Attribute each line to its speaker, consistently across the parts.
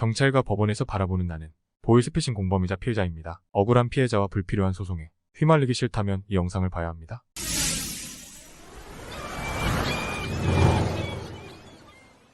Speaker 1: 경찰과 법원에서 바라보는 나는 보이스피싱 공범이자 피해자입니다. 억울한 피해자와 불필요한 소송에 휘말리기 싫다면 이 영상을 봐야 합니다.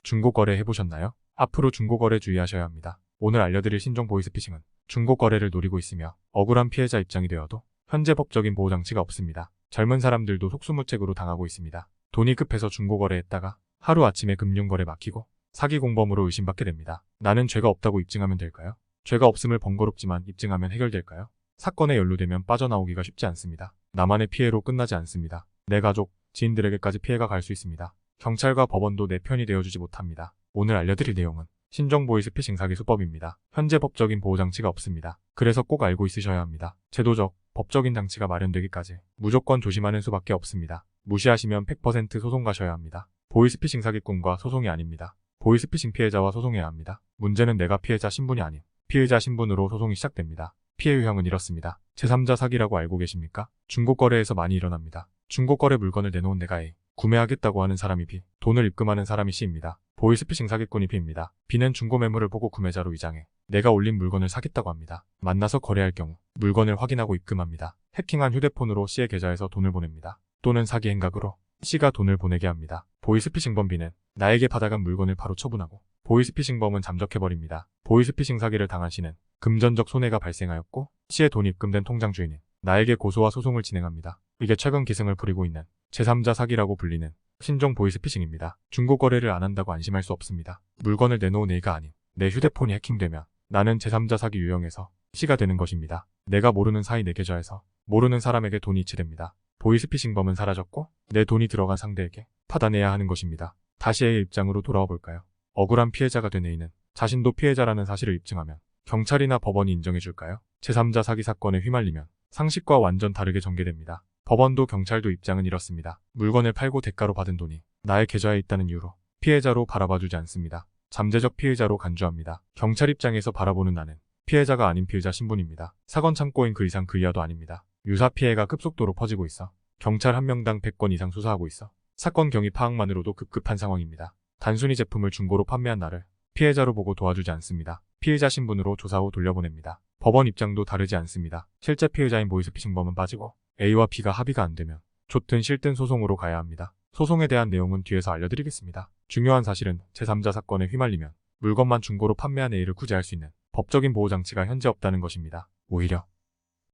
Speaker 1: 중고거래 해보셨나요? 앞으로 중고거래 주의하셔야 합니다. 오늘 알려드릴 신종 보이스피싱은 중고거래를 노리고 있으며 억울한 피해자 입장이 되어도 현재 법적인 보호장치가 없습니다. 젊은 사람들도 속수무책으로 당하고 있습니다. 돈이 급해서 중고거래했다가 하루아침에 금융거래 막히고 사기 공범으로 의심받게 됩니다. 나는 죄가 없다고 입증하면 될까요? 죄가 없음을 번거롭지만 입증하면 해결될까요? 사건에 연루되면 빠져나오기가 쉽지 않습니다. 나만의 피해로 끝나지 않습니다. 내 가족, 지인들에게까지 피해가 갈 수 있습니다. 경찰과 법원도 내 편이 되어주지 못합니다. 오늘 알려드릴 내용은 신종 보이 스피싱 사기 수법입니다. 현재 법적인 보호장치가 없습니다. 그래서 꼭 알고 있으셔야 합니다. 제도적, 법적인 장치가 마련되기까지 무조건 조심하는 수밖에 없습니다. 무시하시면 100% 소송 가셔야 합니다. 보이스피싱 사기꾼과 소송이 아닙니다. 보이스피싱 피해자와 소송해야 합니다. 문제는 내가 피해자 신분이 아닌 피해자 신분으로 소송이 시작됩니다. 피해 유형은 이렇습니다. 제3자 사기라고 알고 계십니까? 중고거래에서 많이 일어납니다. 중고거래 물건을 내놓은 내가 A, 구매하겠다고 하는 사람이 B, 돈을 입금하는 사람이 C입니다. 보이스피싱 사기꾼이 B입니다. B는 중고 매물을 보고 구매자로 위장해 내가 올린 물건을 사겠다고 합니다. 만나서 거래할 경우 물건을 확인하고 입금합니다. 해킹한 휴대폰으로 C의 계좌에서 돈을 보냅니다. 또는 사기 행각으로 C가 돈을 보내게 합니다. 보이스피싱범 B는 나에게 받아간 물건을 바로 처분하고 보이스피싱범은 잠적해버립니다. 보이스피싱 사기를 당한 C는 금전적 손해가 발생하였고 C의 돈이 입금된 통장 주인은 나에게 고소와 소송을 진행합니다. 이게 최근 기승을 부리고 있는 제3자 사기라고 불리는 신종 보이스피싱입니다. 중고 거래를 안 한다고 안심할 수 없습니다. 물건을 내놓은 A가 아닌 내 휴대폰이 해킹되면 나는 제3자 사기 유형에서 C가 되는 것입니다. 내가 모르는 사이 내 계좌에서 모르는 사람에게 돈이 이체됩니다. 보이스피싱범은 사라졌고 내 돈이 들어간 상대에게 받아내야 하는 것입니다. 다시 A의 입장으로 돌아와 볼까요? 억울한 피해자가 된 A는 자신도 피해자라는 사실을 입증하면 경찰이나 법원이 인정해줄까요? 제3자 사기 사건에 휘말리면 상식과 완전 다르게 전개됩니다. 법원도 경찰도 입장은 이렇습니다. 물건을 팔고 대가로 받은 돈이 나의 계좌에 있다는 이유로 피해자로 바라봐주지 않습니다. 잠재적 피해자로 간주합니다. 경찰 입장에서 바라보는 나는 피해자가 아닌 피해자 신분입니다. 사건 창고인 그 이상 그 이하도 아닙니다. 유사 피해가 급속도로 퍼지고 있어 경찰 한 명당 100건 이상 수사하고 있어 사건 경위 파악만으로도 급급한 상황입니다. 단순히 제품을 중고로 판매한 나를 피해자로 보고 도와주지 않습니다. 피해자 신분으로 조사 후 돌려보냅니다. 법원 입장도 다르지 않습니다. 실제 피해자인 보이스피싱범은 빠지고 A와 B가 합의가 안 되면 좋든 싫든 소송으로 가야 합니다. 소송에 대한 내용은 뒤에서 알려드리겠습니다. 중요한 사실은 제3자 사건에 휘말리면 물건만 중고로 판매한 A를 구제할 수 있는 법적인 보호장치가 현재 없다는 것입니다. 오히려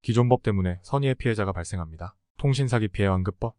Speaker 1: 기존 법 때문에 선의의 피해자가 발생합니다. 통신사기 피해 완급법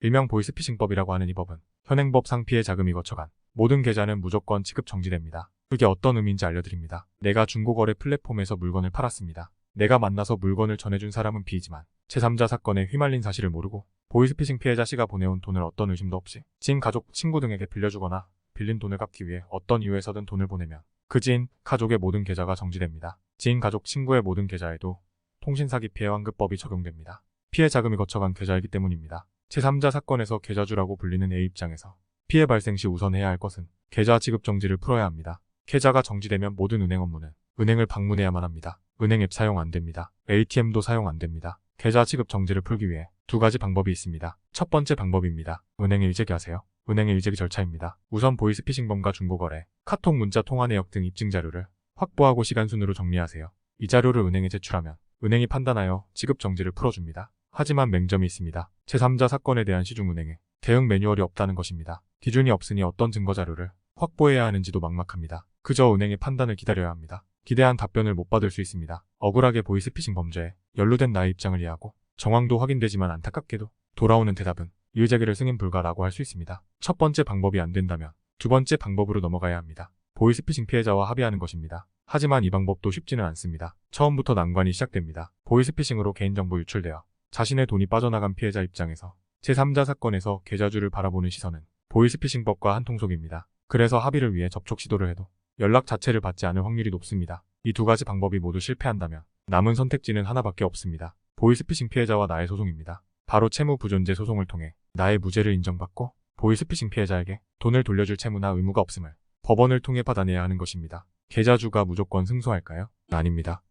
Speaker 1: 일명 보이스피싱법이라고 하는 이 법은 현행법상 피해 자금이 거쳐간 모든 계좌는 무조건 지급 정지됩니다. 그게 어떤 의미인지 알려드립니다. 내가 중고거래 플랫폼에서 물건을 팔았습니다. 내가 만나서 물건을 전해준 사람은 B이지만 제3자 사건에 휘말린 사실을 모르고 보이스피싱 피해자 C가 보내온 돈을 어떤 의심도 없이 지인, 가족, 친구 등에게 빌려주거나 빌린 돈을 갚기 위해 어떤 이유에서든 돈을 보내면 그 지인, 가족의 모든 계좌가 정지됩니다. 지인, 가족, 친구의 모든 계좌에도 통신사기 피해 환급법이 적용됩니다. 피해 자금이 거쳐간 계좌이기 때문입니다. 제3자 사건에서 계좌주라고 불리는 A 입장에서 피해 발생 시 우선 해야 할 것은 계좌 지급 정지를 풀어야 합니다. 계좌가 정지되면 모든 은행 업무는 은행을 방문해야만 합니다. 은행 앱 사용 안 됩니다. ATM도 사용 안 됩니다. 계좌 지급 정지를 풀기 위해 두 가지 방법이 있습니다. 첫 번째 방법입니다. 은행에 일제기 하세요. 은행의 일제기 절차입니다. 우선 보이스피싱범과 중고거래, 카톡 문자 통화 내역 등 입증 자료를 확보하고 시간 순으로 정리하세요. 이 자료를 은행에 제출하면 은행이 판단하여 지급 정지를 풀어줍니다. 하지만 맹점이 있습니다. 제3자 사건에 대한 시중은행에 대응 매뉴얼이 없다는 것입니다. 기준이 없으니 어떤 증거 자료를 확보해야 하는지도 막막합니다. 그저 은행의 판단을 기다려야 합니다. 기대한 답변을 못 받을 수 있습니다. 억울하게 보이스피싱 범죄에 연루된 나의 입장을 이해하고 정황도 확인되지만 안타깝게도 돌아오는 대답은 일제기를 승인 불가라고 할 수 있습니다. 첫 번째 방법이 안 된다면 두 번째 방법으로 넘어가야 합니다. 보이스피싱 피해자와 합의하는 것입니다. 하지만 이 방법도 쉽지는 않습니다. 처음부터 난관이 시작됩니다. 보이스피싱으로 개인정보 유출되어 자신의 돈이 빠져나간 피해자 입장에서 제3자 사건에서 계좌주를 바라보는 시선은 보이스피싱법과 한통속입니다. 그래서 합의를 위해 접촉 시도를 해도 연락 자체를 받지 않을 확률이 높습니다. 이 두 가지 방법이 모두 실패한다면 남은 선택지는 하나밖에 없습니다. 보이스피싱 피해자와 나의 소송입니다. 바로 채무 부존재 소송을 통해 나의 무죄를 인정받고 보이스피싱 피해자에게 돈을 돌려줄 채무나 의무가 없음을 법원을 통해 받아내야 하는 것입니다. 계좌주가 무조건 승소할까요? 아닙니다.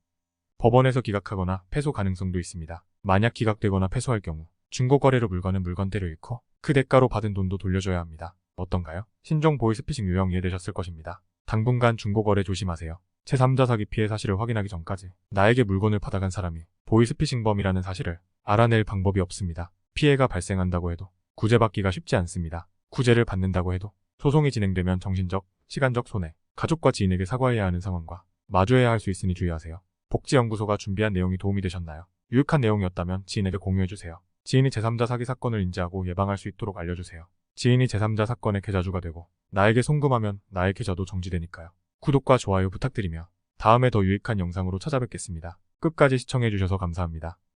Speaker 1: 법원에서 기각하거나 패소 가능성도 있습니다. 만약 기각되거나 패소할 경우 중고거래로 물건은 물건대로 잃고 그 대가로 받은 돈도 돌려줘야 합니다. 어떤가요? 신종 보이스피싱 유형 이해되셨을 것입니다. 당분간 중고거래 조심하세요. 제3자 사기 피해 사실을 확인하기 전까지 나에게 물건을 받아간 사람이 보이스피싱범이라는 사실을 알아낼 방법이 없습니다. 피해가 발생한다고 해도 구제받기가 쉽지 않습니다. 구제를 받는다고 해도 소송이 진행되면 정신적, 시간적 손해, 가족과 지인에게 사과해야 하는 상황과 마주해야 할 수 있으니 주의하세요. 복지연구소가 준비한 내용이 도움이 되셨나요? 유익한 내용이었다면 지인에게 공유해주세요. 지인이 제3자 사기 사건을 인지하고 예방할 수 있도록 알려주세요. 지인이 제3자 사건의 계좌주가 되고 나에게 송금하면 나의 계좌도 정지되니까요. 구독과 좋아요 부탁드리며 다음에 더 유익한 영상으로 찾아뵙겠습니다. 끝까지 시청해주셔서 감사합니다.